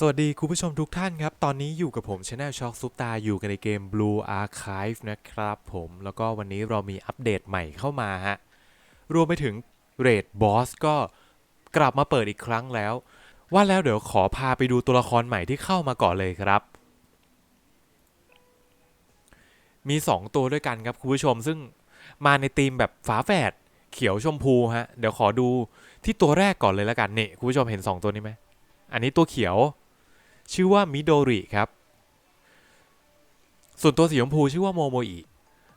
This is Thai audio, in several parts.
สวัสดีคุณผู้ชมทุกท่านครับ ตอนนี้อยู่กับผมช anel ช็อกซุปตาอยู่กันในเกม Blue Archive นะครับผมแล้วก็วันนี้เรามีอัปเดตใหม่เข้ามาฮะ รวมไปถึงเรดบอสก็กลับมาเปิดอีกครั้งแล้ว ว่าแล้วเดี๋ยวขอพาไปดูตัวละครใหม่ที่เข้ามาก่อนเลยครับ มี 2 ตัวด้วยกันครับคุณผู้ชมซึ่งมาในธีมแบบฝาแฝดเขียวชมพูฮะ เดี๋ยวขอดูที่ตัวแรกก่อนเลยแล้วกันนี่คุณผู้ชมเห็น 2 ตัวนี้ไหมอันนี้ตัวเขียว ชื่อว่ามิโดริครับ ส่วนตัวสีชมพูชื่อว่าโมโมอิ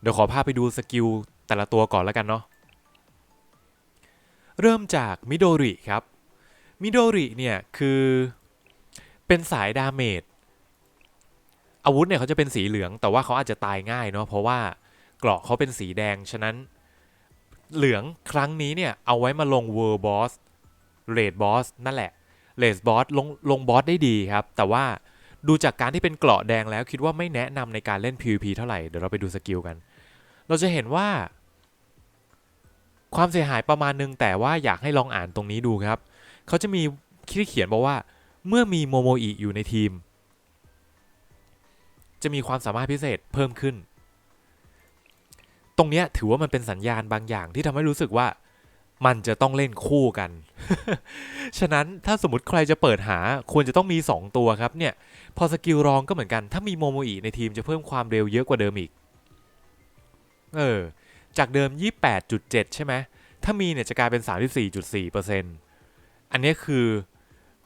เดี๋ยวขอพาไปดูสกิลแต่ละตัวก่อนแล้วกันเนาะ เริ่มจากมิโดริครับ มิโดริเนี่ยคือเป็นสายดาเมจ อาวุธเนี่ยเขาจะเป็นสีเหลือง แต่ว่าเขาอาจจะตายง่ายเนาะ เพราะว่าเกราะเขาเป็นสีแดง ฉะนั้นเหลืองครั้งนี้เนี่ยเอาไว้มาลงเวอร์บอสเรดบอสนั่นแหละ เลสบอสลงลงบอสได้ดีครับ แต่ว่าดูจากการที่เป็นเกราะแดงแล้วคิดว่าไม่แนะนำในการเล่น PVP เท่าไหร่ เดี๋ยวเราไปดูสกิลกัน เราจะเห็นว่า ความเสียหายประมาณนึง แต่ว่าอยากให้ลองอ่านตรงนี้ดูครับ เขาจะมีที่เขียนบอกว่า เมื่อมีโมโมอิอยู่ในทีม จะมีความสามารถพิเศษเพิ่มขึ้น ตรงนี้ถือว่ามันเป็นสัญญาณบางอย่างที่ทำให้รู้สึกว่า มันจะต้องเล่นคู่กัน ฉะนั้นถ้าสมมติใครจะเปิดหาควรจะต้องมี 2 ตัวครับเนี่ย พอสกิลรองก็เหมือนกัน ถ้ามีโมโมอิในทีมจะเพิ่มความเร็วเยอะกว่าเดิมอีก เออ จากเดิม 28.7 ใช่ไหม ถ้ามีเนี่ยจะกลายเป็น 34.4%อันนี้คือ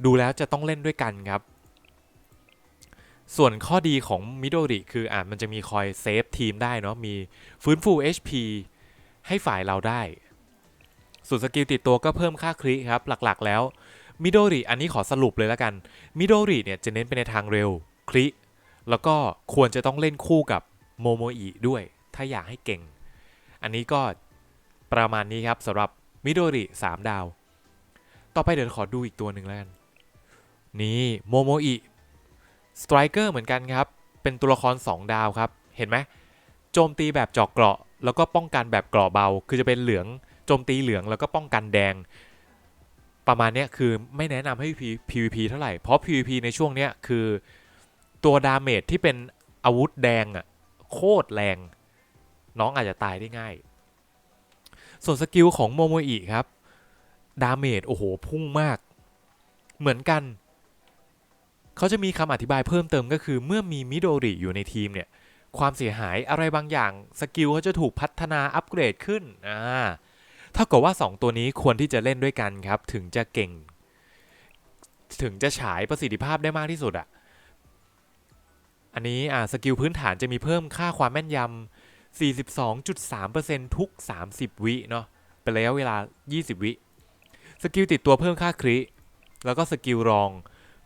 ดูแล้วจะต้องเล่นด้วยกันครับ ส่วนข้อดีของมิโดริคืออะมันจะมีคอยเซฟทีมได้เนาะ มีฟื้นฟู HP ให้ฝ่ายเราได้ ส่วนสกิลติดตัวก็เพิ่มค่าคริครับหลักๆ แล้วมิโดริอันนี้ขอสรุปเลยแล้วกันมิโดริเนี่ยจะเน้นไปในทางเร็วคริแล้วก็ควรจะต้องเล่นคู่กับโมโมอิด้วย ถ้าอยากให้เก่ง อันนี้ก็ประมาณนี้ครับสำหรับมิโดริ3ดาว ต่อไปเดี๋ยวขอดูอีกตัวหนึ่งแล้วกัน นี่โมโมอิสไตรเกอร์เหมือนกันครับ เป็นตัวละคร 2 ดาวครับ เห็นไหมโจมตีแบบจอกเกราะ แล้วก็ป้องกันแบบเกราะเบา คือจะเป็นเหลือง โจมตีเหลืองแล้วก็ป้องกันแดง ประมาณนี้คือไม่แนะนำให้ PVP เท่าไหร่ เพราะ PVP ในช่วงนี้คือตัวดาเมจที่เป็นอาวุธแดงอะโคตรแรง น้องอาจจะตายได้ง่าย ส่วนสกิลของโมโมอิครับ ดาเมจโอ้โหพุ่งมาก เหมือนกัน เขาจะมีคำอธิบายเพิ่มเติมก็คือเมื่อมีมิโดริอยู่ในทีมเนี่ยความเสียหายอะไรบางอย่าง สกิลเขาจะถูกพัฒนาอัปเกรดขึ้นอ่า ถ้ากับว่า 2 ตัวนี้ควรที่จะเล่นด้วยกันครับ ถึงจะเก่ง ถึงจะฉายประสิทธิภาพได้มากที่สุดอะอันนี้อ่าสกิลพื้นฐานจะมีเพิ่มค่าความแม่นยำ 42.3%ทุก 30 วิเนาะเป็นระยะเวลา 20 วิ สกิลติดตัวเพิ่มค่าคริแล้วก็สกิลรอง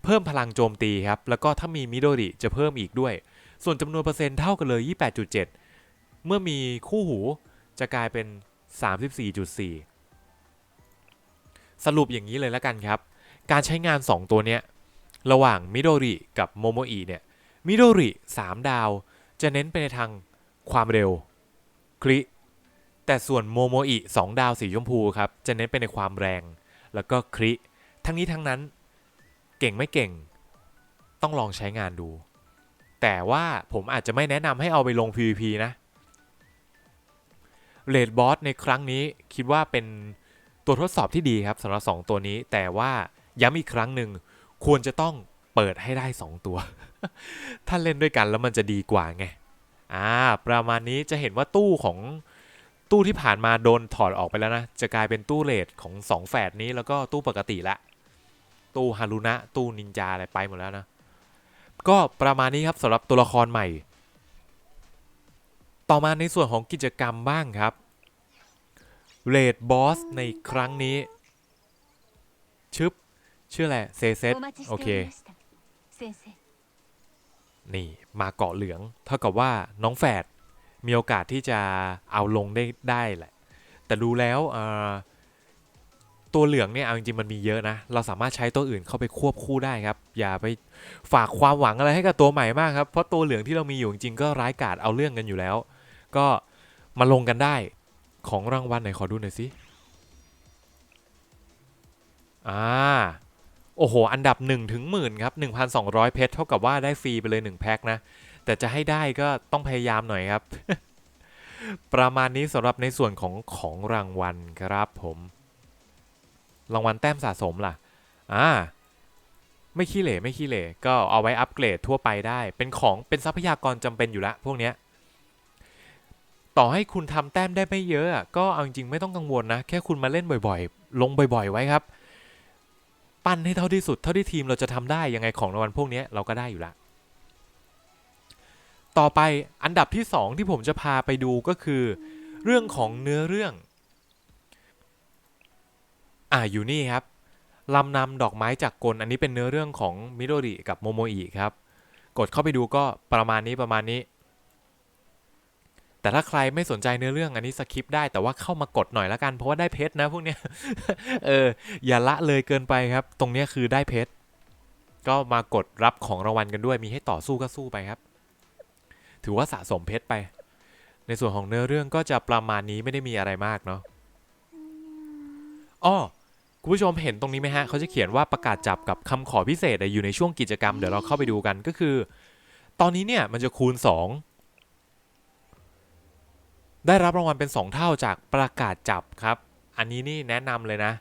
เพิ่มพลังโจมตีครับ แล้วก็ถ้ามีมิโดริจะเพิ่มอีกด้วย ส่วนจำนวนเปอร์เซ็นต์เท่ากันเลย 28.7 เมื่อมีคู่หูจะกลายเป็น 34.4 สรุปอย่างนี้เลยแล้วกันครับ การใช้งาน 2 ตัวเนี้ย ระหว่างมิโดริกับโมโมอิเนี่ยมิโดริ3ดาว จะเน้นไปในทางความเร็วคลิแต่ส่วนโมโมอิ2ดาวสีชมพูครับจะเน้นไปในความแรง แล้วก็คลิทั้งนี้ทั้งนั้นเก่งไม่เก่ง ต้องลองใช้งานดู แต่ว่าผมอาจจะไม่แนะนำให้เอาไปลง PVP นะ เลดบอสในครั้งนี้คิดว่าเป็นตัวทดสอบที่ดีครับสำหรับ 2 ตัวนี้ แต่ว่าย้ำอีกครั้งหนึ่งควรจะต้องเปิดให้ได้ 2 ตัว ถ้าเล่นด้วยกันแล้วมันจะดีกว่าไงอ่าประมาณนี้จะเห็นว่าตู้ของตู้ที่ผ่านมาโดนถอดออกไปแล้วนะ จะกลายเป็นตู้เลดของ 2 แฝดนี้แล้วก็ตู้ปกติละ ตู้ฮารุนะ ตู้นินจาอะไรไปหมดแล้วนะ ก็ประมาณนี้ครับสำหรับตัวละครใหม่ ต่อมาในส่วนของกิจกรรมบ้างครับเรดบอสในครั้งนี้ ชึบ ชื่ออะไรเซเซตโอเค นี่มาเกาะเหลือง เท่ากับว่าน้องแฝดมีโอกาสที่จะเอาลงได้ได้แหละ แต่ดูแล้วตัวเหลืองเนี่ยเอาจริงมันมีเยอะนะ เราสามารถใช้ตัวอื่นเข้าไปควบคู่ได้ครับ อย่าไปฝากความหวังอะไรให้กับตัวใหม่มากครับ เพราะตัวเหลืองที่เรามีอยู่จริงก็ร้ายกาจเอาเรื่องกันอยู่แล้ว ก็มาลงกันได้ของรางวัลไหนขอดูหน่อยสิอ่าโอ้โห อันดับ 1 ถึงหมื่นครับ 1,200 เพชรเท่ากับว่าได้ฟรีไปเลย 1 แพ็คนะ แต่จะให้ได้ก็ต้องพยายามหน่อยครับ ประมาณนี้สำหรับในส่วนของของรางวัลครับผม รางวัลแต้มสะสมล่ะ อ่า ไม่ขี้เหร่ไม่ขี้เหร่ก็เอาไว้อัปเกรดทั่วไปได้ เป็นของเป็นทรัพยากรจำเป็นอยู่ล้วพวกเนี้ย ต่อให้คุณทำแต้มได้ไม่เยอะก็เอาจริงไม่ต้องกังวลนะ แค่คุณมาเล่นบ่อยๆ ลงบ่อยๆ ไว้ครับ ปั้นให้เท่าที่สุดเท่าที่ทีมเราจะทำได้ยังไงของรางวัลพวกนี้เราก็ได้อยู่ละ ต่อไปอันดับที่ 2 ที่ผมจะพาไปดูก็คือ เรื่องของเนื้อเรื่อง อ่าอยู่นี่ครับลำนำดอกไม้จากกลอันนี้เป็นเนื้อเรื่องของมิโดริกับโมโมอิครับ กดเข้าไปดูก็ประมาณนี้ประมาณนี้ แต่ถ้าใครไม่สนใจเนื้อเรื่องอันนี้สคิปได้แต่ว่าเข้ามากดหน่อยละกัน เพราะว่าได้เพชรนะพวกเนี้ยเอออย่าละเลยเกินไปครับ ตรงเนี้ยคือได้เพชรก็มากดรับของรางวัลกันด้วย มีให้ต่อสู้ก็สู้ไปครับ ถือว่าสะสมเพชรไป ในส่วนของเนื้อเรื่องก็จะประมาณนี้ไม่ได้มีอะไรมากเนาะอ้อคุณผู้ชมเห็นตรงนี้ไหมฮะเขาจะเขียนว่าประกาศจับกับคำขอพิเศษอะอยู่ในช่วงกิจกรรมเดี๋ยวเราเข้าไปดูกันก็คือ ตอนนี้เนี่ยมันจะคูณ 2 ได้รับรางวัลเป็น 2 เท่าจากประกาศจับครับ อันนี้นี่แนะนำเลยนะ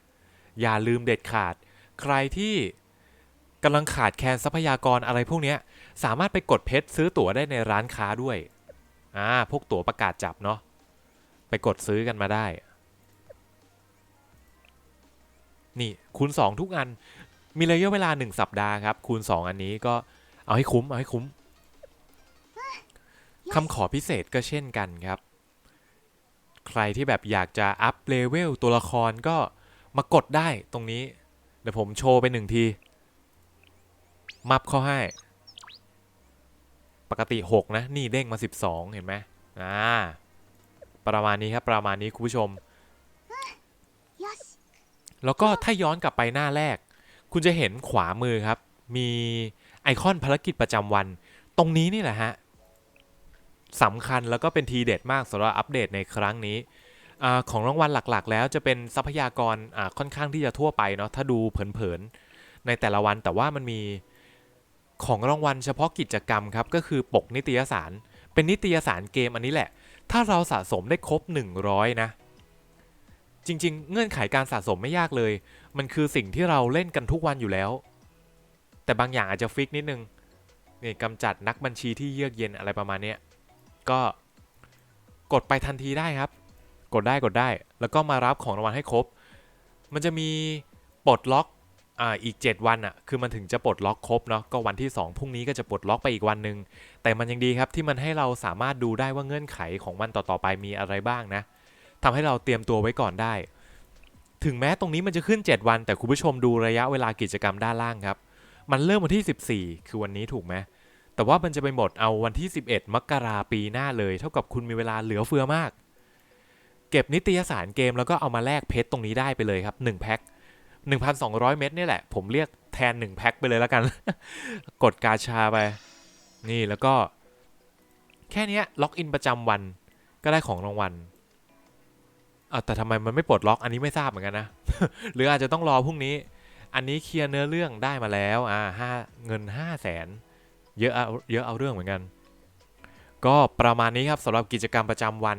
อย่าลืมเด็ดขาด ใครที่กำลังขาดแคลนทรัพยากรอะไรพวกนี้สามารถไปกดเพชรซื้อตั๋วได้ในร้านค้าด้วยอ่าพวกตั๋วประกาศจับเนาะไปกดซื้อกันมาได้ นี่คูณ 2 ทุกอันมีระยะเวลา 1 สัปดาห์ครับ คูณ 2 อันนี้ก็เอาให้คุ้ม เอาให้คุ้มคำขอพิเศษก็เช่นกันครับ ใครที่แบบอยากจะอัพเลเวลตัวละครก็มากดได้ตรงนี้ เดี๋ยวผมโชว์ไปหนึ่งที มับเข้าให้ ปกติ 6 นะ นี่เด้งมา 12 เห็นไหมอ่า ประมาณนี้ครับ ประมาณนี้คุณผู้ชม แล้วก็ถ้าย้อนกลับไปหน้าแรก คุณจะเห็นขวามือครับ มีไอคอนภารกิจประจำวัน ตรงนี้นี่แหละฮะ สำคัญแล้วก็เป็นทีเด็ดมากสำหรับอัปเดตในครั้งนี้อของรางวัลหลักๆ แล้วจะเป็นทรัพยากรค่อนข้างที่จะทั่วไปเนาะถ้าดูเผินๆในแต่ละวันแต่ว่ามันมีของรางวัลเฉพาะกิจกรรมครับก็คือปกนิตยสาร เป็นนิตยสารเกมอันนี้แหละ ถ้าเราสะสมได้ครบ 100 นะ จริงๆ เงื่อนไขการสะสมไม่ยากเลย มันคือสิ่งที่เราเล่นกันทุกวันอยู่แล้ว แต่บางอย่างอาจจะฟิกนิดนึงนี่กำจัดนักบัญชีที่เยือกเย็นอะไรประมาณเนี้ย ก็กดไปทันทีได้ครับ กดได้กดได้ แล้วก็มารับของรางวัลให้ครบ มันจะมีปลดล็อกอ่าอีก 7 วันอะคือมันถึงจะปลดล็อกครบเนาะก็วันที่ 2พรุ่งนี้ก็จะปลดล็อกไปอีกวันหนึ่งแต่มันยังดีครับที่มันให้เราสามารถดูได้ว่าเงื่อนไขของวันต่อๆไปมีอะไรบ้างนะทำให้เราเตรียมตัวไว้ก่อนได้ ถึงแม้ตรงนี้มันจะขึ้น 7 วัน แต่คุณผู้ชมดูระยะเวลากิจกรรมด้านล่างครับ มันเริ่มวันที่ 14 คือวันนี้ถูกไหม แต่ว่ามันจะไปหมดเอาวันที่ 11 มกราปีหน้าเลย เท่ากับคุณมีเวลาเหลือเฟือมาก เก็บนิตยสารเกมแล้วก็เอามาแลกเพชรตรงนี้ได้ไปเลยครับ1แพ็ค1,200 เม็ดนี่แหละ ผมเรียกแทน 1 แพ็คไปเลยแล้วกัน กดกาชาไป นี่แล้วก็ แค่นี้ล็อกอินประจำวันก็ได้ของรางวัลอะแต่ทำไมมันไม่ปลดล็อกอันนี้ไม่ทราบเหมือนกันนะ หรืออาจจะต้องรอพรุ่งนี้ อันนี้เคลียร์เนื้อเรื่องได้มาแล้ว อ่าห้าเงินห้าแสน เยอะเอาเยอะเอาเรื่องเหมือนกัน ก็ประมาณนี้ครับสำหรับกิจกรรมประจำวัน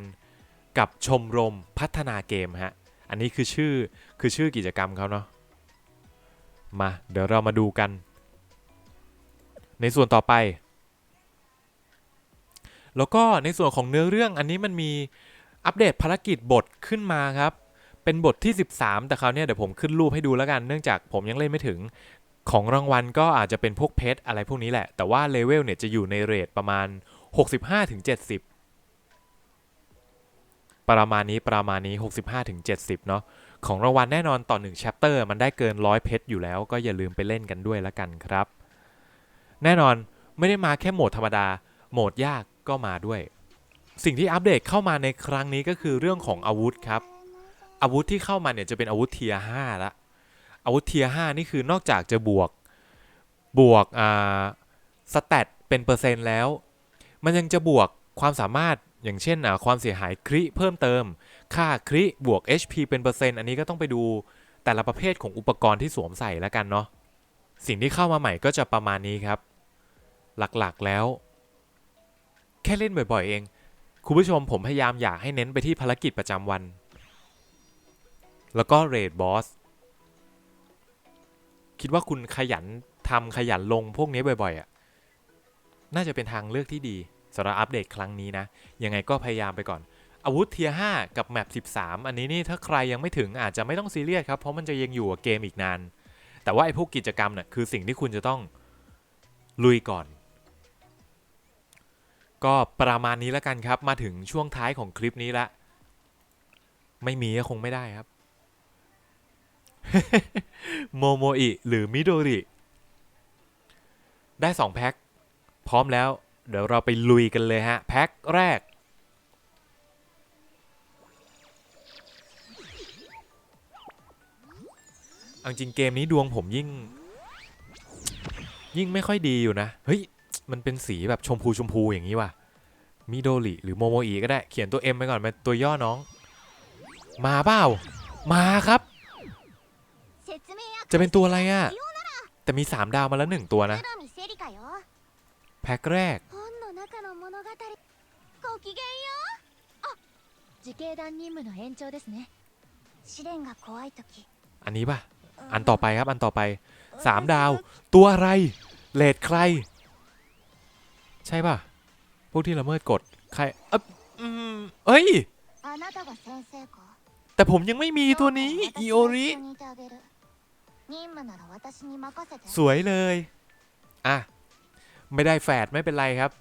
กับชมรมพัฒนาเกมฮะ อันนี้คือชื่อคือชื่อกิจกรรมเขาเนาะ มาเดี๋ยวเรามาดูกัน ในส่วนต่อไป แล้วก็ในส่วนของเนื้อเรื่องอันนี้มันมีอัปเดตภารกิจบทขึ้นมาครับ เป็นบทที่ 13 แต่คราวนี้เดี๋ยวผมขึ้นรูปให้ดูแล้วกัน เนื่องจากผมยังเล่นไม่ถึง ของรางวัลก็อาจจะเป็นพวกเพชรอะไรพวกนี้แหละ แต่ว่าเลเวลเนี่ยจะอยู่ในเรทประมาณ 65-70ประมาณนี้ประมาณนี้ 65-70เนาะของรางวัลแน่นอนต่อ1 chapter มันได้เกินร้อยเพชรอยู่แล้วก็อย่าลืมไปเล่นกันด้วยละกันครับ แน่นอนไม่ได้มาแค่โหมดธรรมดา โหมดยากก็มาด้วย สิ่งที่อัปเดตเข้ามาในครั้งนี้ก็คือเรื่องของอาวุธครับ อาวุธที่เข้ามาเนี่ยจะเป็นอาวุธเทียร์5ละ อาวุธเทียร์5นี่คือนอกจากจะบวกบวกอ่าสแตทเป็นเปอร์เซ็นต์แล้ว มันยังจะบวกความสามารถอย่างเช่นความเสียหายคริเพิ่มเติม ค่าคริบวก HP เป็นเปอร์เซ็นต์อันนี้ก็ต้องไปดูแต่ละประเภทของอุปกรณ์ที่สวมใส่แล้วกันเนาะสิ่งที่เข้ามาใหม่ก็จะประมาณนี้ครับ หลักๆแล้ว แค่เล่นบ่อย ๆ เอง คุณผู้ชมผมพยายามอยากให้เน้นไปที่ภารกิจประจำวัน แล้วก็เรดบอส คิดว่าคุณขยันทำขยันลงพวกนี้บ่อยๆอะน่าจะเป็นทางเลือกที่ดีสำหรับอัปเดตครั้งนี้นะ ยังไงก็พยายามไปก่อน อาวุธเทีย5กับแมป13 อันนี้นี่ถ้าใครยังไม่ถึงอาจจะไม่ต้องซีเรียสครับ เพราะมันจะยังอยู่กับเกมอีกนาน แต่ว่าไอ้พวกกิจกรรมน่ะคือสิ่งที่คุณจะต้องลุยก่อน ก็ประมาณนี้แล้วกันครับ มาถึงช่วงท้ายของคลิปนี้ละ ไม่มีก็คงไม่ได้ครับ โมโมอิหรือมิโดริ ได้สองแพ็ค พร้อมแล้ว เดี๋ยวเราไปลุยกันเลยฮะ แพ็คแรก เอาจริงเกมนี้ดวงผมยิ่ง ยิ่งไม่ค่อยดีอยู่นะ เฮ้ย มันเป็นสีแบบชมพูชมพูอย่างนี้ว่ะมิโดริหรือโมโมอิก็ได้ เขียนตัว M ไปก่อนเป็นตัวย่อน้อง มาเปล่า มาครับ จะเป็นตัวอะไรอะแต่มีสามดาวมาแล้วหนึ่งตัวนะ แพ็คแรกอันนี้ป่ะ อันต่อไปครับ อันต่อไปสามดาว ตัวอะไร เลดใคร ใช่ป่ะ พวกที่ละเมิดกฎ ใครเอ้ย แต่ผมยังไม่มีตัวนี้ อิโอริ สวยเลย อะ ไม่ได้แฝดไม่เป็นไรครับ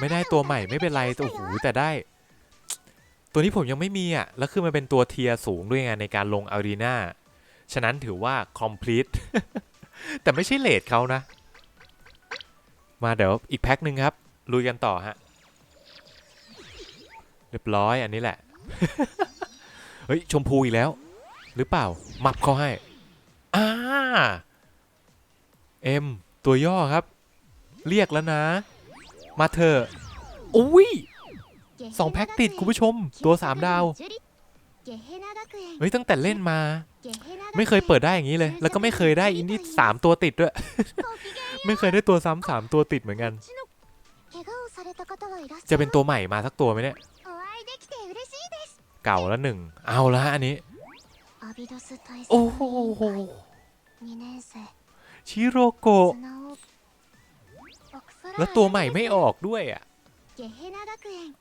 ไม่ได้ตัวใหม่ไม่เป็นไรแต่โอ้โหแต่ได้ ตัวนี้ผมยังไม่มีอะ แล้วคือมันเป็นตัวเทียสูงด้วยไงในการลงอารีนาฉะนั้นถือว่า complete แต่ไม่ใช่เลดเขานะ มาเดี๋ยวอีกแพ็คหนึ่งครับ ลุยกันต่อฮะ เรียบร้อยอันนี้แหละ เฮ้ยชมพูอีกแล้ว หรือเปล่า มับเขาให้อ่าเอ็มตัวย่อครับ เรียกแล้วนะ มาเถอะอุ้ยสองแพ็คติดคุณผู้ชม ตัวสามดาวเฮ้ยตั้งแต่เล่นมา ไม่เคยเปิดได้อย่างนี้เลย แล้วก็ไม่เคยได้อินดี้สามตัวติดด้วย ไม่เคยได้ตัวซ้ำสามตัวติดเหมือนกัน จะเป็นตัวใหม่มาสักตัวไหมเนี่ย เก่าแล้วหนึ่งเอาละอันนี้โอ้โหชิโรโกะแล้วตัวใหม่ไม่ออกด้วยอะ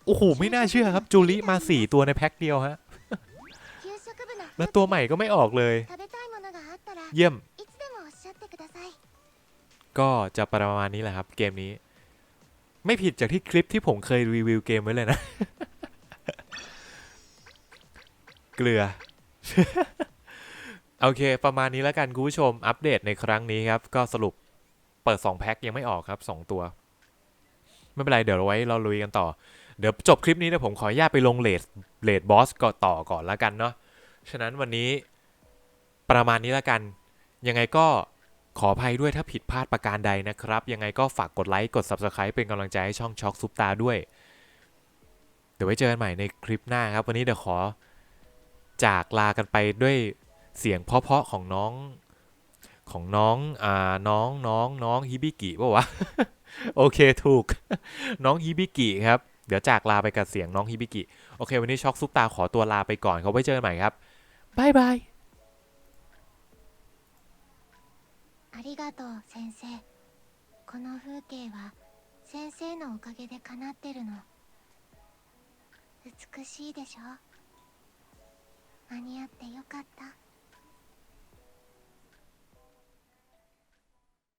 โอ้โหไม่น่าเชื่อครับจูริมาสี่ตัวในแพ็คเดียวฮะแล้วตัวใหม่ก็ไม่ออกเลย เยี่ยม ก็จะประมาณนี้แหละครับ เกมนี้ ไม่ผิดจากที่คลิปที่ผมเคยรีวิวเกมไว้เลยนะ เกลือ โอเค ประมาณนี้แล้วกันคุณผู้ชมอัปเดตในครั้งนี้ครับ ก็สรุปเปิด 2 แพ็คยังไม่ออกครับ 2 ตัว ไม่เป็นไร เดี๋ยวไว้เราลุยกันต่อ เดี๋ยวจบคลิปนี้เนะผมขออนุญาตไปลงเลดเลดบอสก่อนต่อก่อนแล้วกันเนาะฉะนั้นวันนี้ประมาณนี้แล้วกัน ยังไงก็ขออภัยด้วยถ้าผิดพลาดประการใดนะครับ ยังไงก็ฝากกดไลค์กด Subscribe เป็นกำลังใจให้ช่องช็อกซุปตาด้วย เดี๋ยวไว้เจอกันใหม่ในคลิปหน้าครับ วันนี้เดี๋ยวขอ จากลากันไปด้วยเสียงเพราะๆของน้องของน้องอ่าน้องน้องน้องฮิบิกิป่าวะ โอเคถูก น้องฮิบิกิครับ เดี๋ยวจากลาไปกับเสียงน้องฮิบิกิ โอเค วันนี้ช็อกซุปตาขอตัวลาไปก่อนเขาไว้เจอกันใหม่ครับบายบาย ありがとう先生この風景は先生のおかげで叶ってるの美しいでしょ 間に合ってよかった。